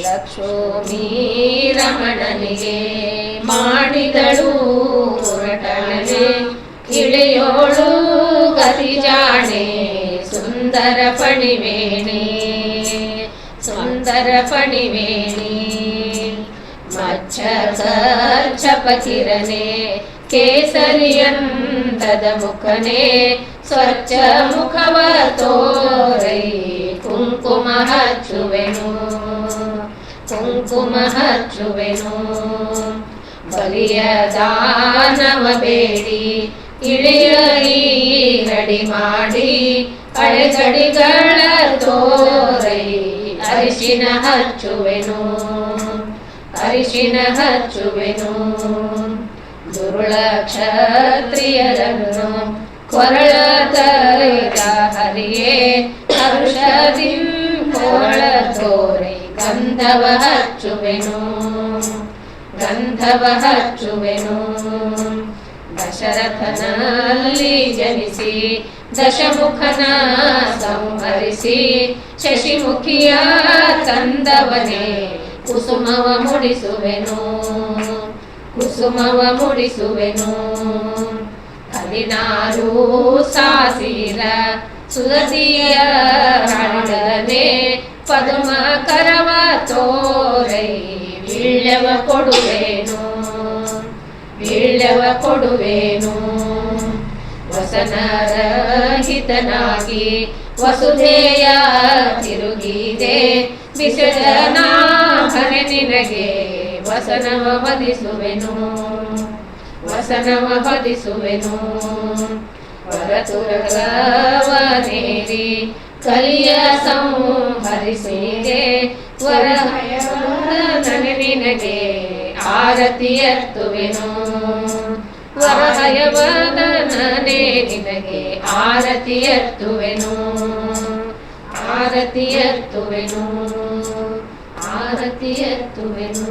ಲಕ್ಷ್ಮೀ ರಮಣನಿಗೆ ಮಾಡಿದಳು ಹೊರಟಳೆ ಇಳೆಯೋಳು ಗತಿ ಜಾಣೆ ಸುಂದರ ಪಣಿವೇಣಿ ಸುಂದರ ಪಣಿವೇಣಿ ಮಚ್ಚ ಚಪಕಿರನೆ ಕೇಸರಿಯಂದದ ಮುಖನೆ ಸ್ವಚ್ಛ ಮುಖವ ತೋರೈ ಕುಂಕುಮ ಹಚ್ಚುವೆನು ಕುಂಕುಮ ಹಚ್ಚುವೆನು ಬಲಿಯ ದಾನವ ಬೇಡಿ ಈ ನಡಿ ಮಾಡಿ ಅಡೆಗಡಿಗಳ ತೋರೈ ಅರಿಶಿನ ಹಚ್ಚುವೆನು ಅರಿಶಿನ ಹಚ್ಚುವೆನು. ದುರುಳ ಕ್ಷತ್ರಿಯರನ್ನು ಕೊರಳ ತೈದ ಹರಿಯೇ, ಹರುಷದಿಂ ಕೊರಳ ಗಂಧವ ಹಚ್ಚುವೆನು ಗಂಧವ ಹಚ್ಚುವೆನು. ದಶರಥನಲ್ಲಿ ಜನಿಸಿ, ದಶಮುಖನ ಸಂಹರಿಸಿ, ಶಶಿಮುಖಿಯ ತಂದವನೇ ಕುಸುಮವ ಮುಡಿಸುವೆನು ಕುಸುಮವ ಮುಡಿಸುವೆನು. ಹದಿನಾರು ಸಾಸಿರ ಸುರದಿಯ ಕೊಡುವೆನು ವೀಳ್ಯವ ಕೊಡುವೆನು. ವಸನರಹಿತನಾಗಿ ವಸುಧೇಯ ತಿರುಗಿದೆ ವಿಸರ್ಜನಾಭನೆ ನಿನಗೆ ವಸನವ ವಧಿಸುವೆನು. ವಸನವ ಹೊದಿಸುವೆನು ವರತುರಗವನೇರಿ ಕಲಿಯ ಸಂಹರಿಸಿದೆ ವರಹಯವದನೆ ನಿನಗೆ ಆರತಿ ಎತ್ತುವೆನು ವರಹಯವದನೇ ನಿನಗೆ ಆರತಿಯರ್ತುವೆನು ಆರತಿಯರ್ತುವೆನು ಆರತಿಯರ್ತುವೆನು